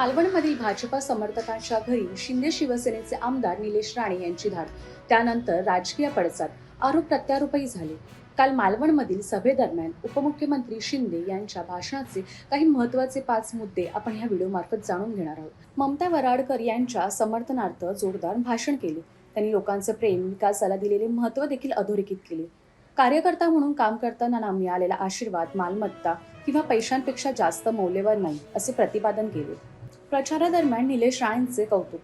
मालवणमधील भाजपा समर्थकांच्या घरी शिंदे शिवसेनेचे आमदार निलेश राणे यांची धाड. त्यानंतर राजकीय पडसाद आरोप प्रत्यारोपही झाले. काल मालवणमधील सभेदरम्यान उपमुख्यमंत्री शिंदे यांच्या भाषणाचे काही महत्त्वाचे पाच मुद्दे आपण ह्या व्हिडिओमार्फत जाणून घेणार आहोत. ममता वराडकर यांच्या समर्थनार्थ जोरदार भाषण केले. त्यांनी लोकांचं प्रेम विकासाला दिलेले महत्त्व देखील अधोरेखित केले. कार्यकर्ता म्हणून काम करताना ना मिळालेला आशीर्वाद मालमत्ता किंवा पैशांपेक्षा जास्त मौल्यवान नाही असे प्रतिपादन केले. प्रचारादरम्यान निलेश राणेंचे कौतुक.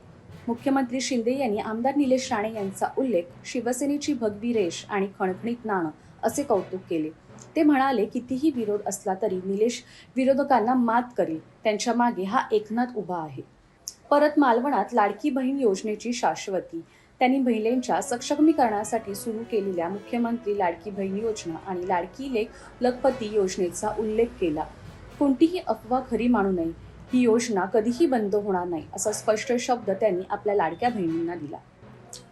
मुख्यमंत्री शिंदे यांनी आमदार निलेश राणे यांचा उल्लेख शिवसेनेची भगवी रेष आणि खणखणीत नाणं असे कौतुक केले. ते म्हणाले कितीही विरोध असला तरी निलेश विरोधकांना मात करील. त्यांच्या मागे हा एकनाथ उभा आहे. परत मालवणात लाडकी बहीण योजनेची शाश्वती. त्यांनी महिलांच्या सक्षमीकरणासाठी सुरू केलेल्या मुख्यमंत्री लाडकी बहीण योजना आणि लाडकी लेख लखपती योजनेचा उल्लेख केला. कोणतीही अफवा खरी मानू नये. ही योजना कधीही बंद होणार नाही असा स्पष्ट शब्द त्यांनी आपल्या लाडक्या बहिणींना दिला.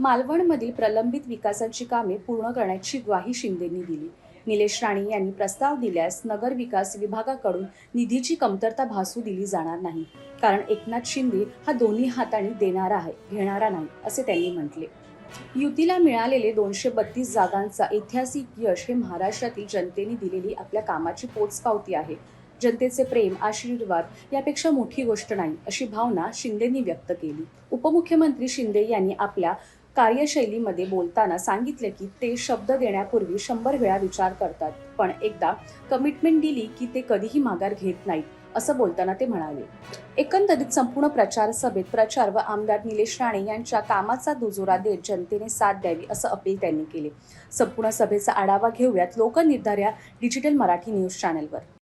मालवणमधील प्रलंबित विकासाची कामे पूर्ण करण्याची ग्वाही शिंदेंनी दिली. निलेश राणे यांनी प्रस्ताव दिल्यास नगर विकास विभागाकडून निधीची कमतरता भासू दिली जाणार नाही कारण एकनाथ शिंदे हा दोन्ही हाताने देणारा आहे घेणारा नाही असे त्यांनी म्हटले. युतीला मिळालेले दोनशे बत्तीस जागांचा ऐतिहासिक यश हे महाराष्ट्रातील जनतेने दिलेली आपल्या कामाची पोचपावती आहे. जनतेचे प्रेम आशीर्वाद यापेक्षा मोठी गोष्ट नाही अशी भावना शिंदेंनी व्यक्त केली. उपमुख्यमंत्री शिंदे यांनी आपल्या कार्यशैलीमध्ये बोलताना सांगितले की ते शब्द देण्यापूर्वी शंभर वेळा विचार करतात पण एकदा कमिटमेंट दिली की ते कधीही माघार घेत नाहीत असं बोलताना ते म्हणाले. एकंदरीत संपूर्ण प्रचार सभेत प्रचार व आमदार निलेश राणे यांच्या कामाचा दुजोरा देत जनतेने साथ द्यावी असं अपील त्यांनी केले. संपूर्ण सभेचा आढावा घेऊयात लोकनिर्धार्या डिजिटल मराठी न्यूज चॅनलवर.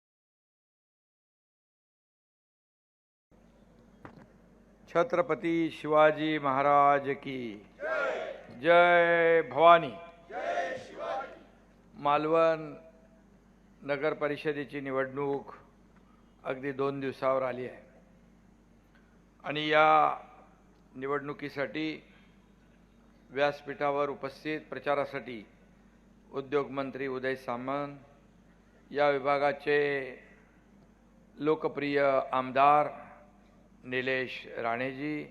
छत्रपती शिवाजी महाराज की। जय भवानी। मालवण नगर परिषदेची निवडणूक अगदी दोन दिवसावर आली आहे. आणि या निवडणुकीसाठी व्यासपीठावर उपस्थित प्रचारासाठी उद्योगमंत्री उदय सामंत या विभागाचे लोकप्रिय आमदार निलेश राणेजी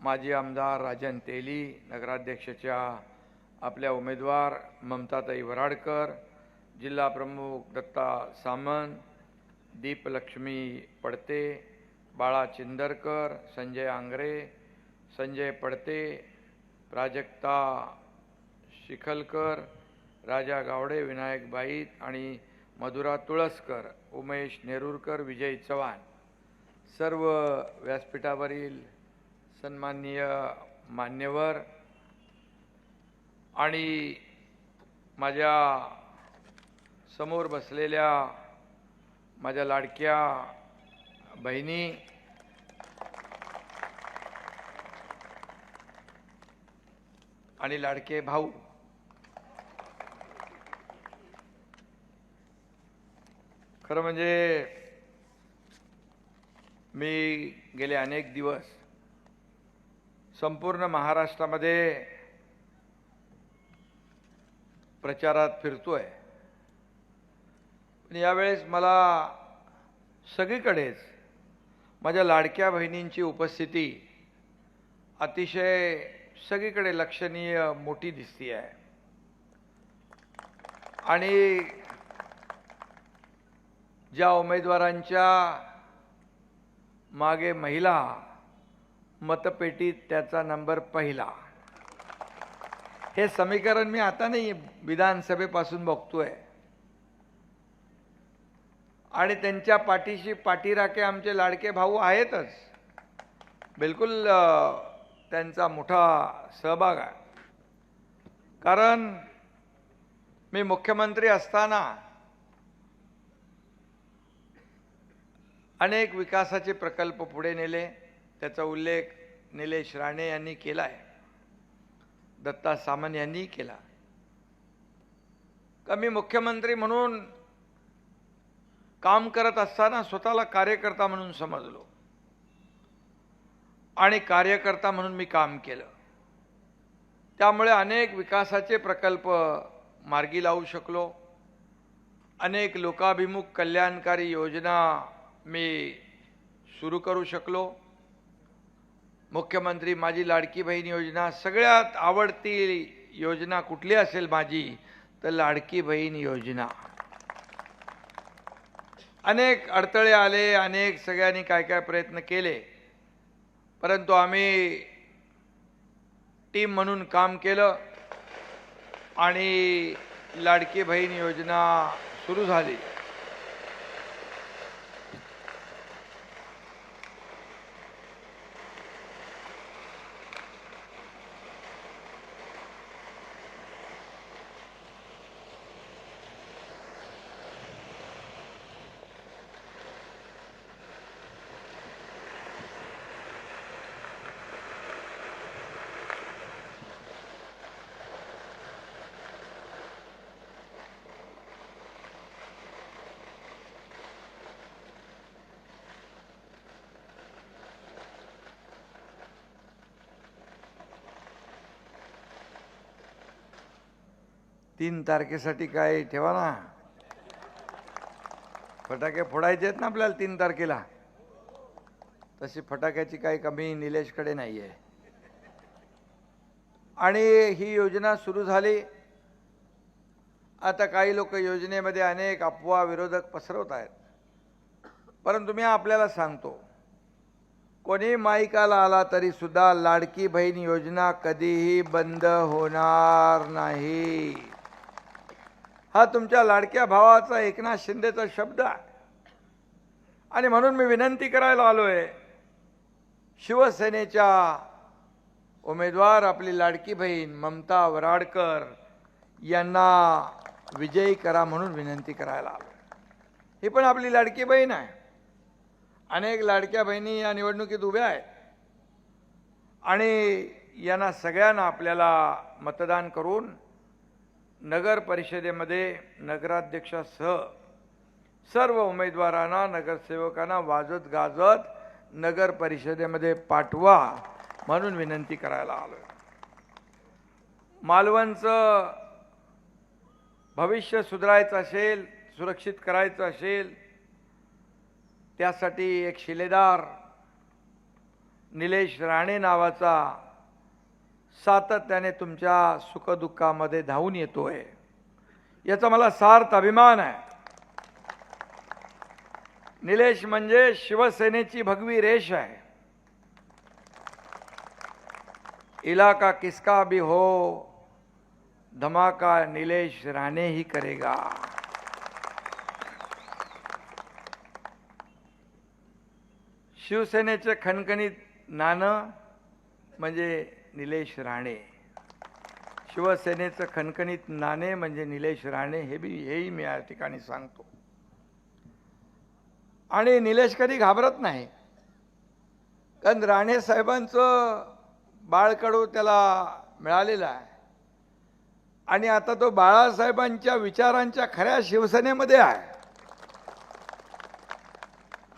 माजी आमदार राजन तेली नगराध्यक्षाच्या आपल्या उमेदवार ममताताई वराडकर जिल्हा प्रमुख दत्ता सामंत दीपलक्ष्मी पडते बाळा चिंदरकर संजय आंग्रे संजय पडते प्राजक्ता शिखलकर राजा गावडे विनायक बाईत आणि मधुरा तुळसकर उमेश नेरूरकर विजय चव्हाण. सर्व व्यासपीठावरील सन्माननीय मान्यवर आणि माझ्यासमोर बसलेल्या माझ्या लाडक्या बहिणी आणि लाडके भाऊ. खरं म्हणजे मी गेले अनेक दिवस संपूर्ण महाराष्ट्रामध्ये प्रचारात फिरतो आहे पण यावेळेस मला सगळीकडेच माझ्या लाडक्या बहिणींची उपस्थिती अतिशय सगळीकडे लक्षणीय मोठी दिसती आहे. आणि ज्या उमेदवारांच्या मागे महिला मतपेटीत त्याचा नंबर पहिला. हे समीकरण मी आता नाही विधानसभेपासून बघतोय. आणि त्यांच्या पाठीशी पाठीराखे आमचे लाडके भाऊ आहेतच. बिलकुल त्यांचा मोठा सहभाग आहे. कारण मी मुख्यमंत्री असताना अनेक विकासाचे प्रकल्प पुढे नेले. त्याचा उल्लेख निलेश राणे यांनी केला आहे. दत्ता सामंत यांनी केला. का मी मुख्यमंत्री म्हणून काम करत असताना स्वतःला कार्यकर्ता म्हणून समजलो. आणि कार्यकर्ता म्हणून मी काम केलं. त्यामुळे अनेक विकासाचे प्रकल्प मार्गी लावू शकलो. अनेक लोकाभिमुख कल्याणकारी योजना मी सुरू करू शकलो. मुख्यमंत्री माझी लाडकी बहीण योजना सगळ्यात आवडती योजना कुठली असेल माझी तर लाडकी बहीण योजना. अनेक अडथळे आले अनेक सगळ्यांनी काय काय प्रयत्न केले. परंतु आम्ही टीम म्हणून काम केलं आणि लाडकी बहीण योजना सुरू झाली. तीन तारखेसाठी काय ठेवा ना. फटाके फोडायचे आहेत ना आपल्याला तीन तारखेला. तशी फटाक्याची काही कमी निलेशकडे नाही आहे आणि ही योजना सुरू झाली. आता काही लोक योजनेमध्ये अनेक अफवा विरोधक पसरवत आहेत. परंतु मी आपल्याला सांगतो कोणी माईकाला आला तरी सुद्धा लाडकी बहीण योजना कधीही बंद होणार नाही. हा तुमच्या लाडक्या भावाचा एकनाथ शिंदेचा शब्द आहे. आणि म्हणून मी विनंती करायला आलो आहे शिवसेनेच्या उमेदवार आपली लाडकी बहीण ममता वराडकर यांना विजयी करा म्हणून विनंती करायला आलो ही पण आपली लाडकी बहीण आहे. अनेक लाडक्या बहिणी या निवडणुकीत उभ्या आहेत. आणि यांना सगळ्यांना आपल्याला मतदान करून नगर परिषदेमध्ये नगराध्यक्षासह सर्व उमेदवारांना नगरसेवकांना वाजत गाजत नगर परिषदेमध्ये पाठवा म्हणून विनंती करायला आलो मालवणचं भविष्य सुधारायचं असेल सुरक्षित करायचं असेल त्यासाठी एक शिलेदार निलेश राणे नावाचा सातत्याने तुमच्या सुखदुःखामध्ये धावून येतोय. याचा मला सार्थ अभिमान आहे. निलेश म्हणजे शिवसेनेची भगवी रेष आहे. इलाका किसका भी हो धमाका निलेश राणे ही करेगा. शिवसेनेचे खणखणीत नाणं म्हणजे निलेश राणे. शिवसेनेचं खणखणीत नाणे म्हणजे निलेश राणे हे बी हेही मी या ठिकाणी सांगतो. आणि निलेश कधी घाबरत नाही. कारण राणे साहेबांचं बाळकडू त्याला मिळालेलं आहे. आणि आता तो बाळासाहेबांच्या विचारांच्या खऱ्या शिवसेनेमध्ये आहे.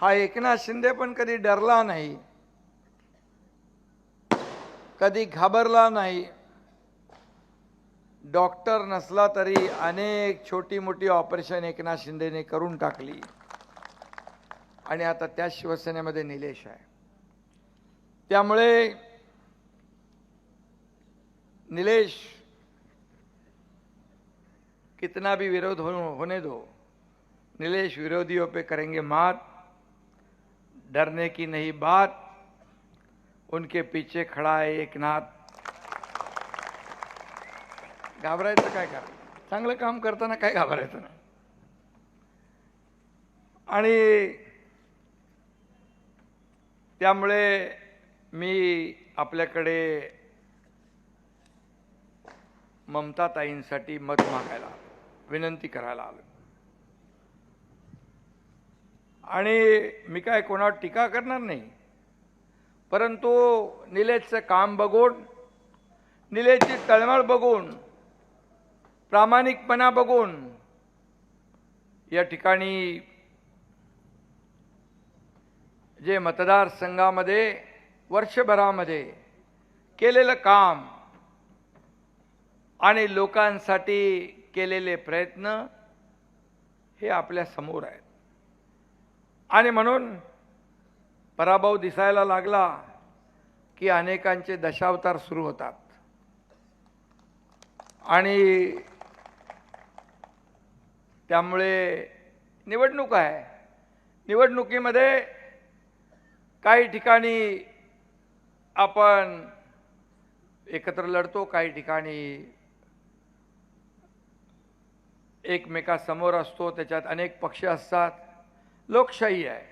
हा एकनाथ शिंदे पण कधी डरला नाही. कधी घाबरला नाही. डॉक्टर नसला तरी अनेक छोटी मोठी ऑपरेशन एकनाथ शिंदेने करून टाकली. आणि आता त्या शिवसेनेमध्ये निलेश आहे. त्यामुळे निलेश कितना भी विरोध हो, होने दो. निलेश विरोधियों पे करेंगे मात. डरने की नहीं बात. उनके पीछे खड़ा है एक नाथ। घाबरायचं काय का चांगलं काम करताना काय घाबरायचं ना आणि त्यामुळे मी आपल्याकडे ममताताईंसाठी मत मागायला विनंती करायला आलो. आणि मी काय कोणावर टीका करणार नाही. परंतु निलेशचं काम बघून निलेशची तळमळ बघून प्रामाणिकपणा बघून या ठिकाणी जे मतदारसंघामध्ये वर्षभरामध्ये केलेलं काम आणि लोकांसाठी केलेले प्रयत्न हे आपल्यासमोर आहेत. आणि म्हणून पराभव दिसायला लागला की अनेकांचे दशावतार सुरू होतात. आणि त्यामुळे निवडणूक आहे. निवडणुकीमध्ये काही ठिकाणी आपण एकत्र लढतो काही ठिकाणी एकमेकासमोर असतो त्याच्यात अनेक पक्ष असतात. लोकशाही आहे.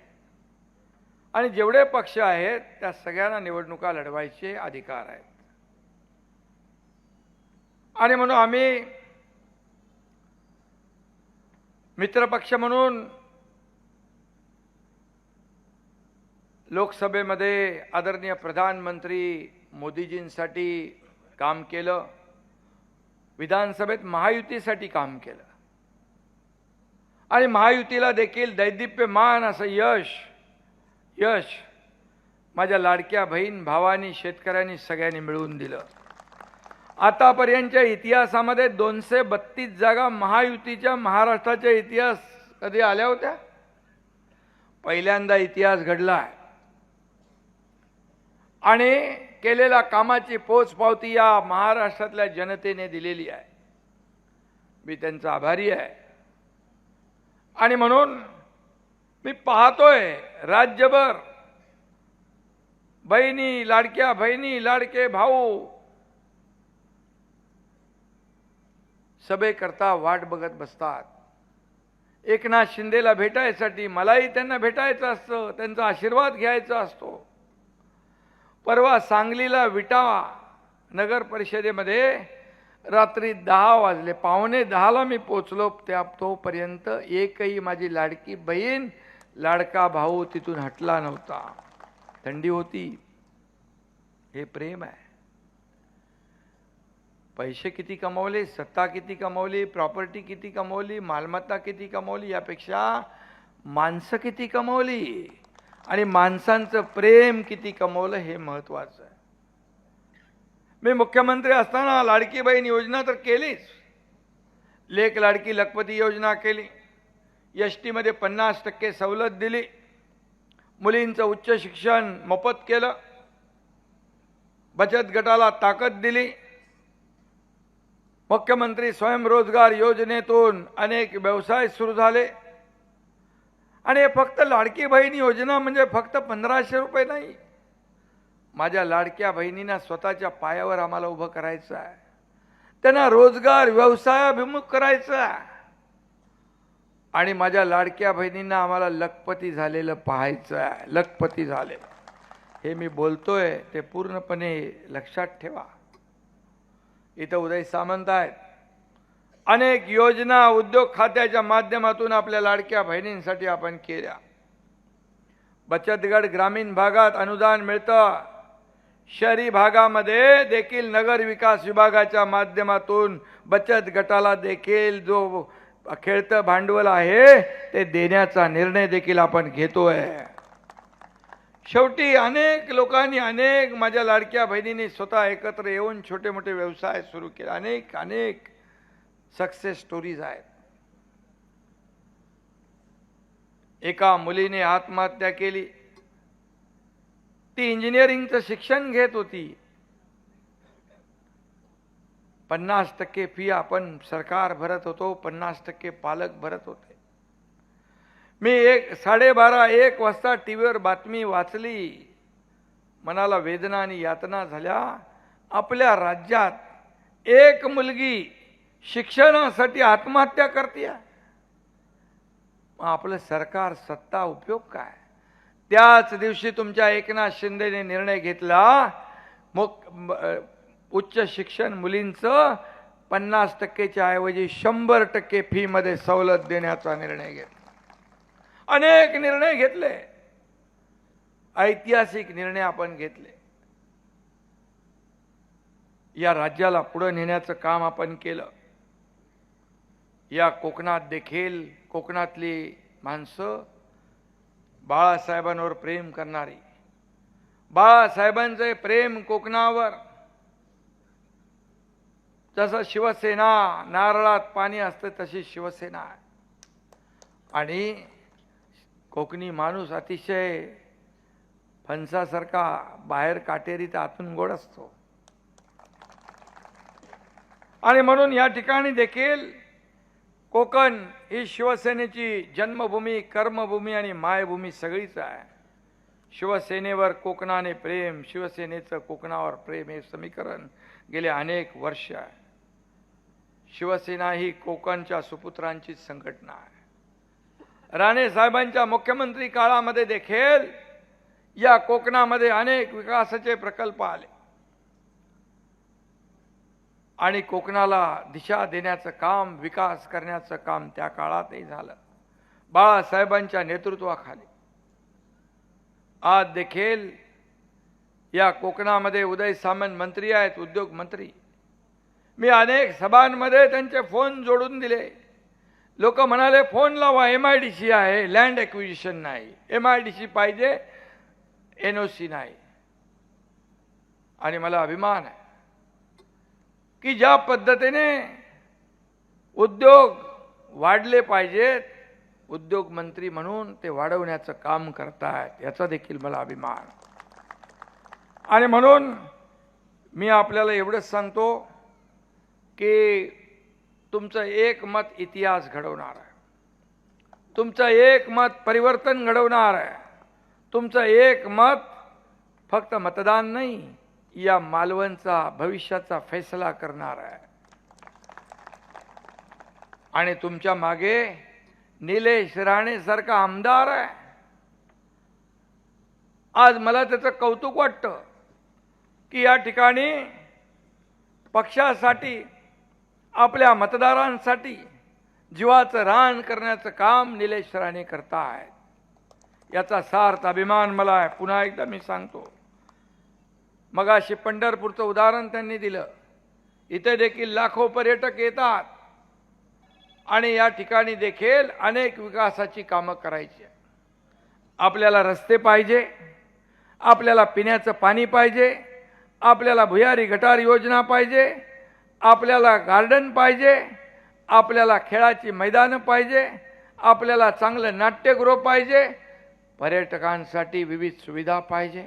आणि जेवढे पक्ष आहेत त्या सगळ्यांना निवडणुका लढवायचे अधिकार आहेत. आणि म्हणून आम्ही मित्रपक्ष म्हणून लोकसभेमध्ये आदरणीय प्रधानमंत्री मोदीजींसाठी काम केलं विधानसभेत महायुतीसाठी काम केलं. आणि महायुतीला देखील दैदिप्यमान असं यश यश माझ्या लाडक्या बहीण भावानी शेतकऱ्यांनी सगळ्यांनी मिळवून दिलं. आतापर्यंतच्या इतिहासामध्ये दोनशे बत्तीस जागा महायुतीच्या महाराष्ट्राच्या इतिहास कधी आल्या होत्या? पहिल्यांदा इतिहास घडला आहे आणि केलेल्या कामाची पोचपावती या महाराष्ट्रातल्या जनतेने दिलेली आहे. मी त्यांचा आभारी आहे. आणि म्हणून मी पाहतोय राज्यभर. बहिणी लाडक्या बहिणी लाडके भाऊ. सभेकरता वाट बघत बसतात. एकनाथ शिंदेला भेटायसाठी मलाही त्यांना भेटायचं असतं त्यांचा आशीर्वाद घ्यायचा असतो. परवा सांगलीला विटा नगर परिषदेमध्ये रात्री दहा वाजले. पावणे दहाला मी पोचलो त्या तोपर्यंत एकही माझी लाडकी बहीण लाडका भाऊ तिथून हटला नव्हता. थंडी होती. हे प्रेम आहे. पैसे किती कमवले सत्ता किती कमवली प्रॉपर्टी किती कमवली मालमत्ता किती कमवली यापेक्षा माणसं किती कमवली आणि माणसांचं प्रेम किती कमवलं हे महत्वाचं आहे. मी मुख्यमंत्री असताना लाडकी बहीण योजना तर केलीच. लेख लाडकी लखपती योजना केली. एस टीमध्ये पन्नास टक्के सवलत दिली. मुलींचं उच्च शिक्षण मोफत केलं. बचत गटाला ताकद दिली. मुख्यमंत्री स्वयंरोजगार योजनेतून अनेक व्यवसाय सुरू झाले. आणि हे फक्त लाडकी बहीण योजना म्हणजे फक्त पंधराशे रुपये नाही. माझ्या लाडक्या बहिणींना स्वतःच्या पायावर आम्हाला उभं करायचं आहे. त्यांना रोजगार व्यवसायाभिमुख करायचं आहे. आणि माझ्या लाडक्या बहिणींना आम्हाला लखपती झालेलं पाहायचं आहे. लखपती झाले. हे मी बोलतोय ते पूर्णपणे लक्षात ठेवा. इथं उदय सामंत आहेत. अनेक योजना उद्योग खात्याच्या माध्यमातून आपल्या लाडक्या बहिणींसाठी आपण केल्या. बचत गट ग्रामीण भागात अनुदान मिळतं. शहरी भागामध्ये देखील नगर विकास विभागाच्या माध्यमातून बचत गटाला देखील जो खेळतं भांडवल आहे ते देण्याचा निर्णय देखील आपण घेतोय. शेवटी अनेक लोकांनी अनेक माझ्या लाडक्या बहिणींनी स्वतः एकत्र येऊन छोटे मोठे व्यवसाय सुरू केले. अनेक अनेक सक्सेस स्टोरीज आहेत. एका मुलीने आत्महत्या केली. ती इंजिनिअरिंगचं शिक्षण घेत होती. पन्नास टक्के फी आपण सरकार भरत होतो पन्नास टक्के पालक भरत होते. मी एक साडेबारा एक वाजता टी व्हीवर बातमी वाचली. मनाला वेदना आणि यातना झाल्या. आपल्या राज्यात एक मुलगी शिक्षणासाठी आत्महत्या करते. आपलं सरकार सत्ता उपयोग काय? त्याच दिवशी तुमच्या एकनाथ शिंदेने निर्णय घेतला. मग उच्च शिक्षण मुलींचं पन्नास टक्केच्या ऐवजी शंभर टक्के फीमध्ये सवलत देण्याचा निर्णय घेतला. अनेक निर्णय घेतले. ऐतिहासिक निर्णय आपण घेतले. या राज्याला पुढं नेण्याचं काम आपण केलं. या कोकणात देखील कोकणातली माणसं बाळासाहेबांवर प्रेम करणारी. बाळासाहेबांचे प्रेम कोकणावर. जसं शिवसेना नारळात पाणी असतं तशी शिवसेना आहे. आणि कोकणी माणूस अतिशय फणसासारखा बाहेर काटेरी आतून गोड असतो. आणि म्हणून या ठिकाणी देखील कोकण ही शिवसेनेची जन्मभूमी कर्मभूमी आणि मायभूमी सगळीच आहे. शिवसेनेवर कोकणाने प्रेम शिवसेनेचं कोकणावर प्रेम हे समीकरण गेले अनेक वर्ष आहे. शिवसेना ही कोकणच्या सुपुत्रांची संघटना आहे. राणे साहेबांच्या मुख्यमंत्री काळामध्ये देखील या कोकणामध्ये अनेक विकासाचे प्रकल्प आले. आणि कोकणाला दिशा देण्याचं काम विकास करण्याचं काम त्या काळातही झालं. बाळासाहेबांच्या नेतृत्वाखाली. आज देखील या कोकणामध्ये उदय सामंत मंत्री आहेत उद्योग मंत्री मी अनेक सभांमध्ये त्यांचे फोन जोडून दिले. लोक म्हणाले फोन लावा एम आय डी सी आहे लँड ॲक्विजिशन नाही. एम आय डी सी पाहिजे एन ओ सी नाही. आणि मला अभिमान आहे की ज्या पद्धतीने उद्योग वाढले पाहिजेत उद्योग मंत्री म्हणून ते वाढवण्याचं काम करतायत याचा देखील मला अभिमान आणि म्हणून मी आपल्याला एवढंच सांगतो की तुमचं एक मत इतिहास घडवणार आहे. तुमचं एक मत परिवर्तन घडवणार आहे. तुमचं एक मत फक्त मतदान नाही या मालवणचा भविष्याचा फैसला करणार आहे. आणि तुमच्या मागे निलेश राणेसारखा आमदार आहे. आज मला त्याचं कौतुक वाटतं की या ठिकाणी पक्षासाठी आपल्या मतदारांसाठी जीवाचं रान करण्याचं काम निलेश राणे करतायत. याचा सार्थ अभिमान मला आहे. पुन्हा एकदा मी सांगतो. मगाशी पंढरपूरचं उदाहरण त्यांनी दिलं. इथे देखील लाखो पर्यटक येतात. आणि या ठिकाणी देखील अनेक विकासाची कामं करायची आपल्याला रस्ते पाहिजे. आपल्याला पिण्याचं पाणी पाहिजे. आपल्याला भुयारी गटार योजना पाहिजे. आपल्याला गार्डन पाहिजे आपल्याला खेळाची मैदानं पाहिजे आपल्याला चांगलं नाट्यगृह पाहिजे पर्यटकांसाठी विविध सुविधा पाहिजे.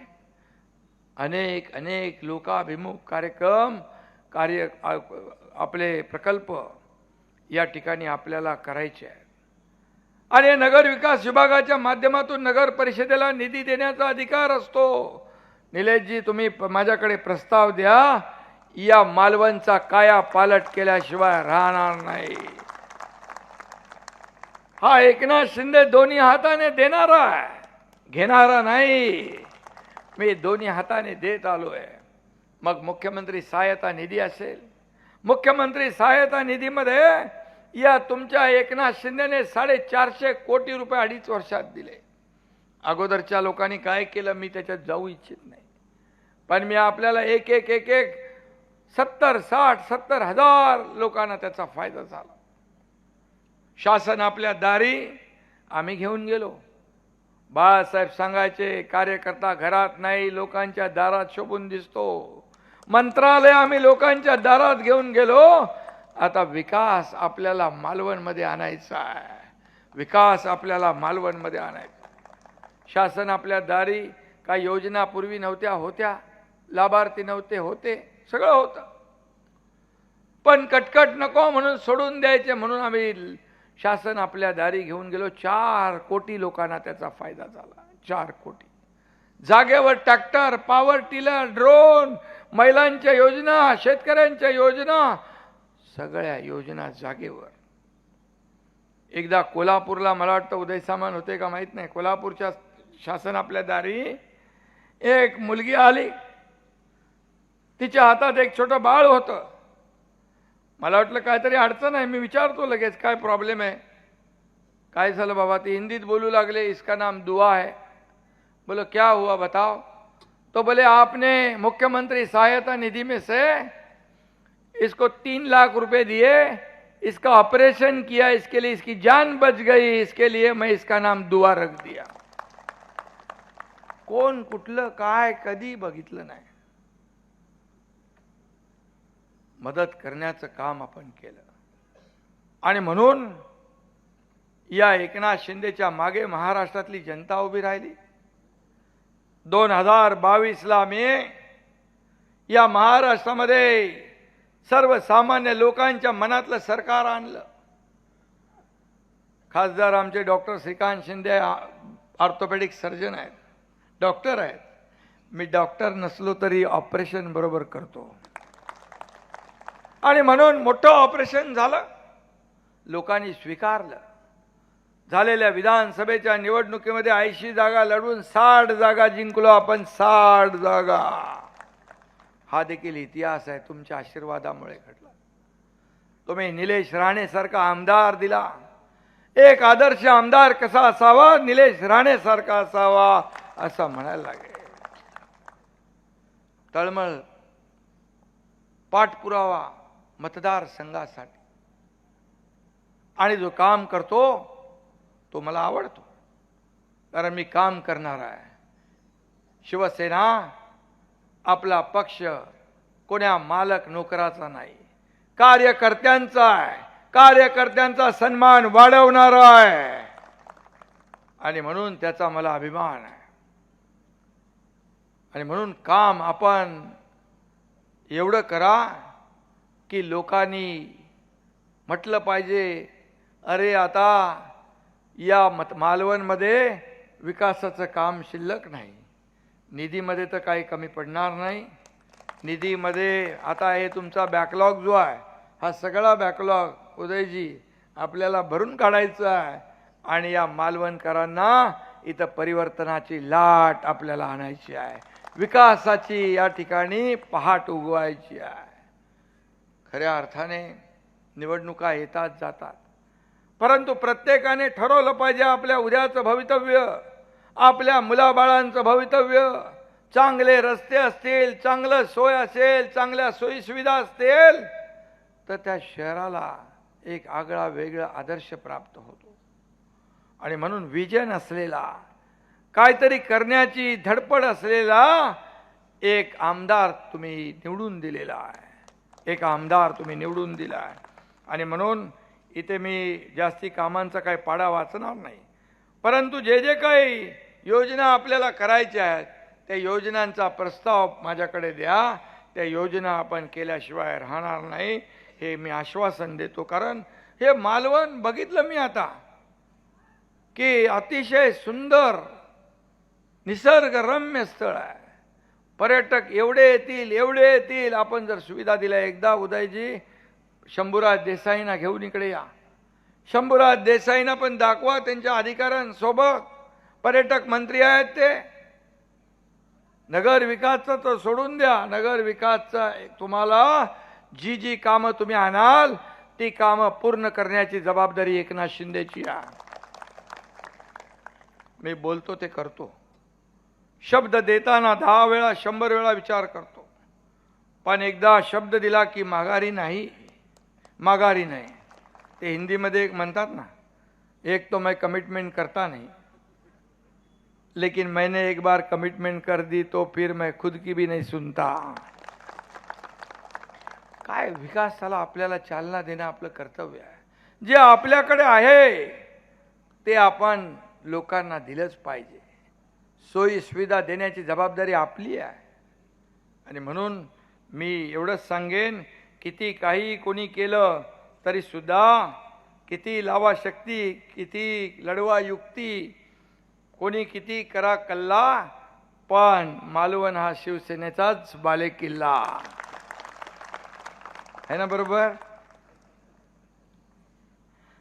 अनेक अनेक लोकाभिमुख कार्यक्रम कार्य आपले प्रकल्प या ठिकाणी आपल्याला करायचे आहे आणि नगर विकास विभागाच्या माध्यमातून नगर परिषदेला निधी देण्याचा अधिकार असतो. निलेशजी तुम्ही प- माझ्याकडे प्रस्ताव द्या. या मालवणचा काया पालट केल्याशिवाय राहणार नाही. हा एकनाथ शिंदे दोन्ही हाताने देणारा आहे. घेणारा नाही. मी दोन्ही हाताने देत आलोय. मग मुख्यमंत्री सहायता निधी असेल. मुख्यमंत्री सहायता निधीमध्ये या तुमच्या एकनाथ शिंदेने साडेचारशे कोटी रुपये अडीच वर्षात दिले. अगोदरच्या लोकांनी काय केलं मी त्याच्यात जाऊ इच्छित नाही. पण मी आपल्याला एक एक एक एक सत्तर साठ सत्तर हजार लोकांना त्याचा फायदा झाला. शासन आपल्या दारी आम्ही घेऊन गेलो. बाळासाहेब सांगायचे कार्यकर्ता घरात नाही लोकांच्या दारात शोभून दिसतो. मंत्रालय आम्ही लोकांच्या दारात घेऊन गेलो. आता विकास आपल्याला मालवणमध्ये आणायचा आहे. विकास आपल्याला मालवणमध्ये आणायचा शासन आपल्या दारी काही योजना पूर्वी नव्हत्या होत्या. लाभार्थी नव्हते होते. सगळं होतं. पण कटकट नको म्हणून सोडून द्यायचे म्हणून आम्ही शासन आपल्या दारी घेऊन गेलो. चार कोटी लोकांना त्याचा फायदा झाला. चार कोटी. जागेवर ट्रॅक्टर पॉवर टिलर ड्रोन महिलांच्या योजना शेतकऱ्यांच्या योजना सगळ्या योजना जागेवर. एकदा कोल्हापूरला मला वाटतं उदय सामान होते का माहीत नाही. कोल्हापूरच्या शासन आपल्या दारी एक मुलगी आली. तिच्या हातात एक छोटं बाळ होतं. मला वाटलं काहीतरी अडचण आहे मी विचारतो लगेच काय प्रॉब्लेम आहे? काय झालं बाबा ती हिंदीत बोलू लागले इसका नाम दुआ है. बोलो क्या हुआ बताओ? तो बोले आपने मुख्यमंत्री सहायता निधि में से इसको तीन लाख रुपए दिए इसका ऑपरेशन किया इसके लिए इसकी जान बच गई इसके लिए मैं इसका नाम दुआ रख दिया. कोण कुठलं काय कधी बघितलं नाही. मदत करण्याचं काम आपण केलं. आणि म्हणून या एकनाथ शिंदेच्या मागे महाराष्ट्रातली जनता उभी राहिली. दोन हजार बावीसला मी या महाराष्ट्रामध्ये सर्वसामान्य लोकांच्या मनातलं सरकार आणलं. खासदार आमचे doctor Shrikant Shinde orthopaedic surgeon आहेत डॉक्टर आहेत. मी डॉक्टर नसलो तरी ऑपरेशन बरोबर करतो. आणि म्हणून मोठं ऑपरेशन झालं. लोकांनी स्वीकारलं. झालेल्या विधानसभेच्या निवडणुकीमध्ये ऐंशी जागा लढवून साठ जागा जिंकलो आपण साठ जागा. हा देखील इतिहास आहे तुमच्या आशीर्वादामुळे घडला. तुम्ही निलेश राणेसारखा आमदार दिला. एक आदर्श आमदार कसा असावा निलेश राणेसारखा असावा असं म्हणायला लागेल. तळमळ पाठपुरावा मतदारसंघासाठी आणि जो काम करतो तो मला आवडतो. कारण मी काम करणार आहे. शिवसेना आपला पक्ष कोण्या मालक नोकराचा नाही. कार्यकर्त्यांचा आहे. कार्यकर्त्यांचा सन्मान वाढवणार आहे. आणि म्हणून त्याचा मला अभिमान आहे. आणि म्हणून काम आपण एवढं करा की लोकांनी म्हटलं पाहिजे अरे आता या मत मालवणमध्ये विकासाचं काम शिल्लक नाही. निधीमध्ये तर काही कमी पडणार नाही. निधीमध्ये आता हे तुमचा बॅकलॉग जो आहे हा सगळा बॅकलॉग उदयजी आपल्याला भरून काढायचा आहे आणि या मालवणकरांना इथं परिवर्तनाची लाट आपल्याला आणायची आहे. विकासाची या ठिकाणी पहाट उगवायची आहे. खऱ्या अर्थाने निवडणुका येतात जातात. परंतु प्रत्येकाने ठरवलं पाहिजे आपल्या उद्याचं भवितव्य आपल्या मुलाबाळांचं भवितव्य. चांगले रस्ते असतील चांगलं सोय असेल चांगल्या सोयीसुविधा असतील तर त्या शहराला एक आगळा वेगळा आदर्श प्राप्त होतो. आणि म्हणून विजन असलेला काहीतरी करण्याची धडपड असलेला एक आमदार तुम्ही निवडून दिलेला आहे. एक आमदार तुम्ही निवडून दिला आहे आणि म्हणून इथे मी जास्ती कामांचा काही पाडा वाचणार नाही. परंतु जे जे काही योजना आपल्याला करायच्या आहेत त्या योजनांचा प्रस्ताव माझ्याकडे द्या. त्या योजना आपण केल्याशिवाय राहणार नाही. हे मी आश्वासन देतो. कारण हे मालवण बघितलं मी आता की अतिशय सुंदर निसर्गरम्य स्थळ आहे. पर्यटक एवढे येतील एवढे येतील. आपण जर सुविधा दिल्या एकदा उदयजी शंभूराज देसाईंना घेऊन इकडे या. शंभूराज देसाईंना पण दाखवा त्यांच्या अधिकाऱ्यांसोबत पर्यटक मंत्री आहेत ते. नगर विकासचं तर सोडून द्या. नगर विकासचा तुम्हाला जी जी कामं तुम्ही आणाल ती कामं पूर्ण करण्याची जबाबदारी एकनाथ शिंदेची आहे. मी बोलतो ते करतो. शब्द देताना दहा वेळा शंभर वेळा विचार करतो. पण एकदा शब्द दिला की माघारी नाही माघारी नाही. ते हिंदीमध्ये एक म्हणतात ना एक तो मैं कमिटमेंट करता नहीं. लेकिन मैंने एक बार कमिटमेंट कर दी तो फिर मैं खुद की भी नहीं सुनता. काय विकासाला आपल्याला चालना देणं आपलं कर्तव्य आहे. जे आपल्याकडे आहे ते आपण लोकांना दिलंच पाहिजे. सोयी सुविधा देण्याची जबाबदारी आपली आहे. आणि म्हणून मी एवढंच सांगेन किती काही कोणी केलं तरी सुद्धा किती लावा शक्ती किती लढवा युक्ती कोणी किती करा कल्ला पण मालवण हा शिवसेनेचाच बालेकिल्ला. आहे ना बरोबर?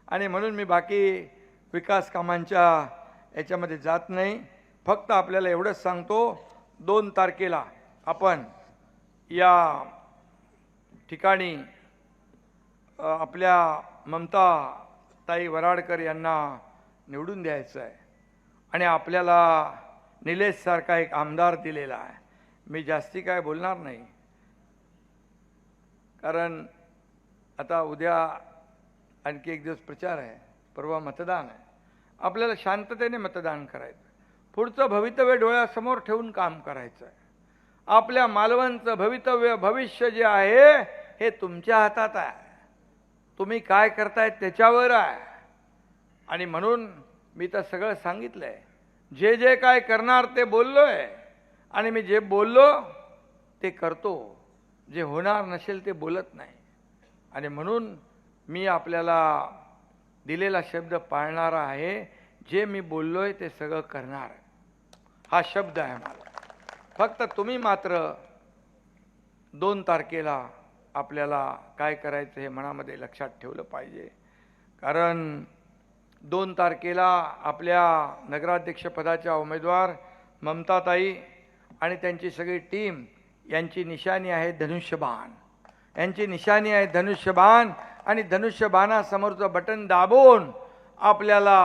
आणि म्हणून मी बाकी विकास कामांच्या याच्यामध्ये जात नाही. फक्त आपल्याला एवढंच सांगतो दोन तारखेला आपण या ठिकाणी आपल्या ममता ताई वराडकर यांना निवडून द्यायचं आहे. आणि आपल्याला निलेशसारखा एक आमदार दिलेला आहे. मी जास्ती काय बोलणार नाही. कारण आता उद्या आणखी एक दिवस प्रचार आहे. परवा मतदान आहे. आपल्याला शांततेने मतदान करायचं पुढचं भवितव्य डोळ्यासमोर ठेवून काम करायचं आहे आपल्या मालवणचं भवितव्य भविष्य जे आहे हे तुमच्या हातात आहे. तुम्ही काय करताय त्याच्यावर आहे. आणि म्हणून मी तर सगळं सांगितलं आहे जे जे काय करणार ते बोललो आहे आणि मी जे बोललो ते करतो. जे होणार नसेल ते बोलत नाही. आणि म्हणून मी आपल्याला दिलेला शब्द पाळणारा आहे. जे मी बोललो आहे ते सगळं करणार. आहे हा शब्द आहे मला. फक्त तुम्ही मात्र दोन तारखेला आपल्याला काय करायचं हे मनामध्ये लक्षात ठेवलं पाहिजे. कारण दोन तारखेला आपल्या नगराध्यक्षपदाच्या उमेदवार ममताताई आणि त्यांची सगळी टीम यांची निशाणी आहे धनुष्यबाण. यांची निशाणी आहे धनुष्यबाण आणि धनुष्यबाणासमोरचं बटन दाबून आपल्याला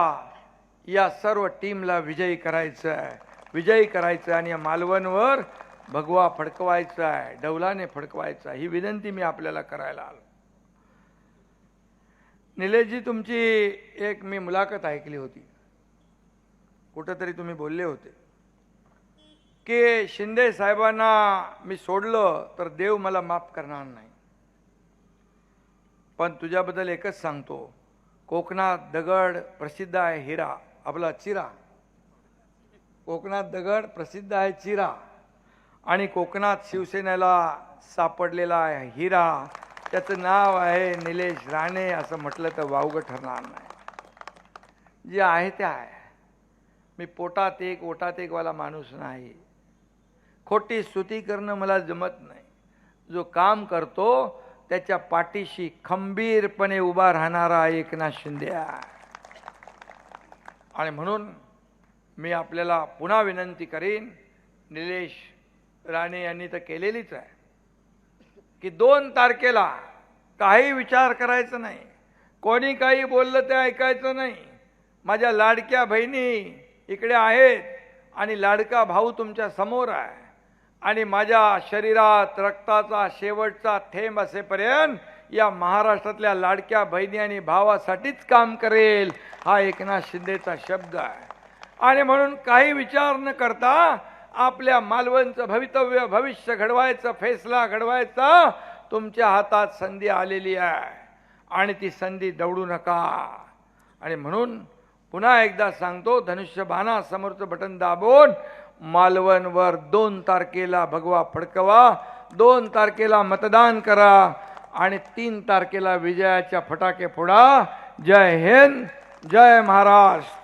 या सर्व टीमला विजयी करायचं आहे. विजयी करायचं आणि या मालवणवर भगवा फडकवायचा आहे डौलाने फडकवायचा आहे ही विनंती मी आपल्याला करायला आलो. निलेशजी तुमची एक मी मुलाखत ऐकली होती. कुठंतरी तुम्ही बोलले होते की शिंदे साहेबांना मी सोडलं तर देव मला माफ करणार नाही. पण तुझ्याबद्दल एकच सांगतो कोकणात दगड प्रसिद्ध आहे हिरा आपला चिरा. कोकणात दगड प्रसिद्ध आहे चिरा. आणि कोकणात शिवसेनेला सापडलेला आहे हिरा. त्याचं नाव आहे निलेश राणे असं म्हटलं तर वावगं ठरणार नाही. जे आहे ते आहे. मी पोटात एक ओटात एकवाला माणूस नाही. खोटी स्तुती करणं मला जमत नाही. जो काम करतो त्याच्या पाठीशी खंबीरपणे उभा राहणारा एकनाथ शिंदे आहे. आणि म्हणून मी आपल्याला पुन्हा विनंती करीन निलेश राणे यांनी तर केलेलीच आहे की दोन तारखेला काही विचार करायचा नाही कोणी काही बोललं ते ऐकायचं नाही. माझ्या लाडक्या बहिणी इकडे आहेत आणि लाडका भाऊ तुमच्यासमोर आहे. आणि माझ्या शरीरात रक्ताचा शेवटचा थेंब असेपर्यंत या महाराष्ट्रातल्या लाडक्या बहिणी आणि भावासाठीच काम करेल हा एकनाथ शिंदेचा शब्द आहे. आणि म्हणून काही विचार न करता आपल्या मालवणचं भवितव्य भविष्य घडवायचं फैसला घडवायचा तुमच्या हातात संधी आलेली आहे. आणि ती संधी दवडू नका. आणि म्हणून पुन्हा एकदा सांगतो धनुष्यबाणा समोरचं बटन दाबून मालवणवर दोन तारखेला भगवा फडकवा दोन तारखेला मतदान करा आणि तीन तारखेला विजयाच्या फटाके फोडा. जय हिंद जय महाराष्ट्र.